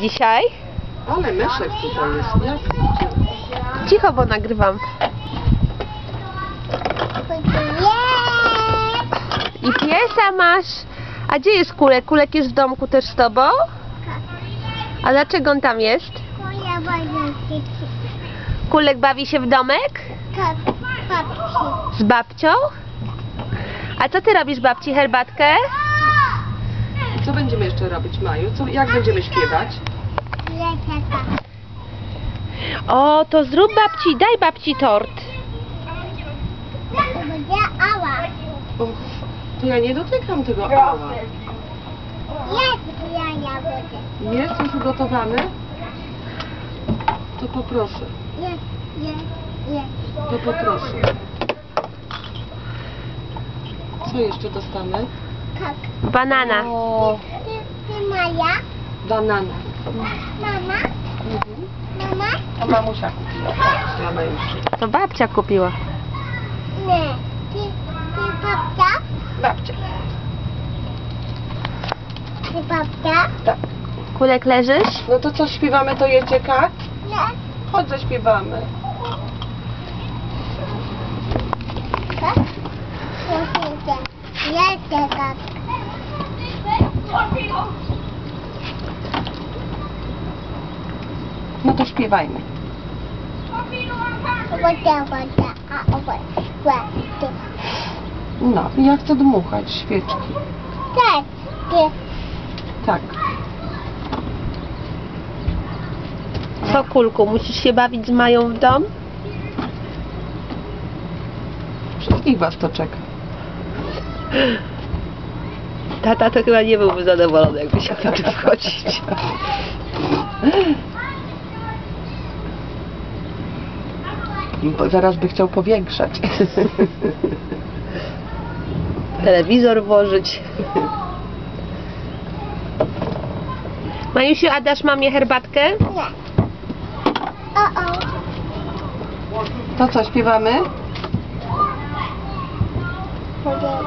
Dzisiaj? Ale myszek tutaj jest, jak Cicho, bo nagrywam. I piesa masz. A gdzie jest Kulek? Kulek jest w domku też z tobą? A dlaczego on tam jest? Kulek bawi się w domek? Z babcią? A co ty robisz babci? Herbatkę? Co będziemy jeszcze robić, Maju? Co, jak będziemy śpiewać? O, to zrób babci, daj babci tort. Uff, to ja nie dotykam tego ała. Jest już ugotowany? To poproszę, to poproszę. Co jeszcze dostanę? Banana. O, Maja, banana. mama, Mhm. mama, A mamusia kupiła. Mama już. To babcia kupiła. nie, ty, ty babcia, Babcia. ty babcia, Tak. Kulek leżysz? No to co, śpiewamy to jecie kak? nie, Chodź, zaśpiewamy. tak, proszę jeszcze tak, No to śpiewajmy. No, ja chcę dmuchać świeczki. tak, Tak. Co Kulku, musisz się bawić z Mają w dom? Wszystkich was to czeka. Tata to chyba nie byłby zadowolony, jakby się tu wchodzić. Bo zaraz by chciał powiększać. Telewizor włożyć. Majusiu, a dasz mamie herbatkę? nie, o, o, To co, śpiewamy? woda,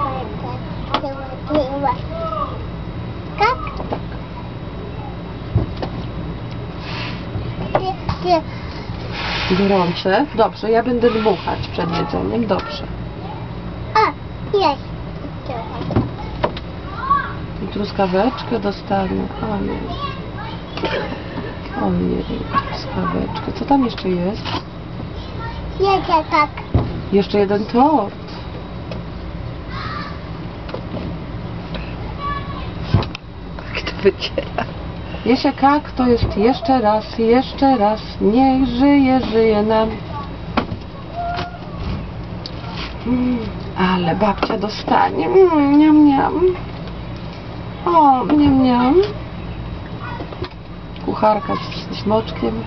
ty, Gorące. Dobrze, ja będę dmuchać przed jedzeniem. Dobrze. o, jest, I truskaweczkę dostanę. Ojej. Ojej, truskaweczkę. Co tam jeszcze jest? jedzie tak, Jeszcze jeden tort. Kto wyciera? Jesie kak to jest jeszcze raz, jeszcze raz. Niech żyje, żyje nam. Ale babcia dostanie. Mm, niam. O, niam, niam. Kucharka z smoczkiem.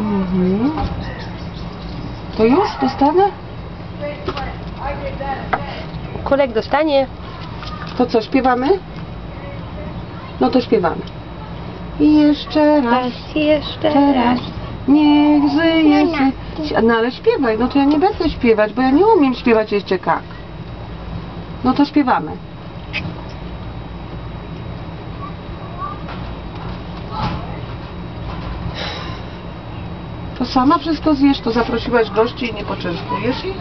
Mhm. To już dostanę? Kulek dostanie. To co, śpiewamy? No to śpiewamy. I jeszcze raz, Raz, jeszcze raz. Niech żyje się. No ale śpiewaj, no to ja nie będę śpiewać, bo ja nie umiem śpiewać jeszcze kak. No to śpiewamy. To sama wszystko zjesz, to zaprosiłaś gości i nie poczęstujesz ich?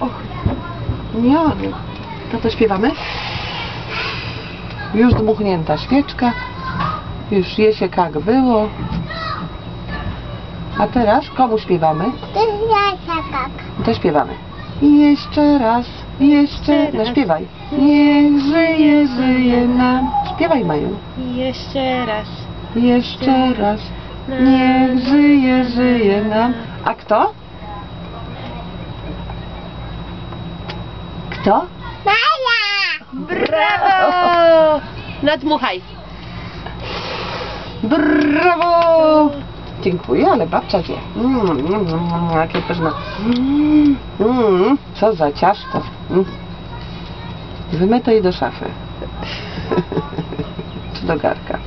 Och, nie. To to śpiewamy? Już dmuchnięta świeczka. Już je się jak było. A teraz komu śpiewamy? To śpiewamy. I Jeszcze raz, jeszcze, no raz. śpiewaj. Niech żyje, żyje nam. Śpiewaj Maju. Jeszcze raz. Jeszcze raz. Niech żyje, żyje nam. A kto? Kto? Maja, Brawo! Nadmuchaj. Brawo! Dziękuję, ale babcia wie. Mm, mm, mm, jakie pyszne. Mm, mm, co za ciasto. Mm. Wymyte i do szafy. Czy do garka.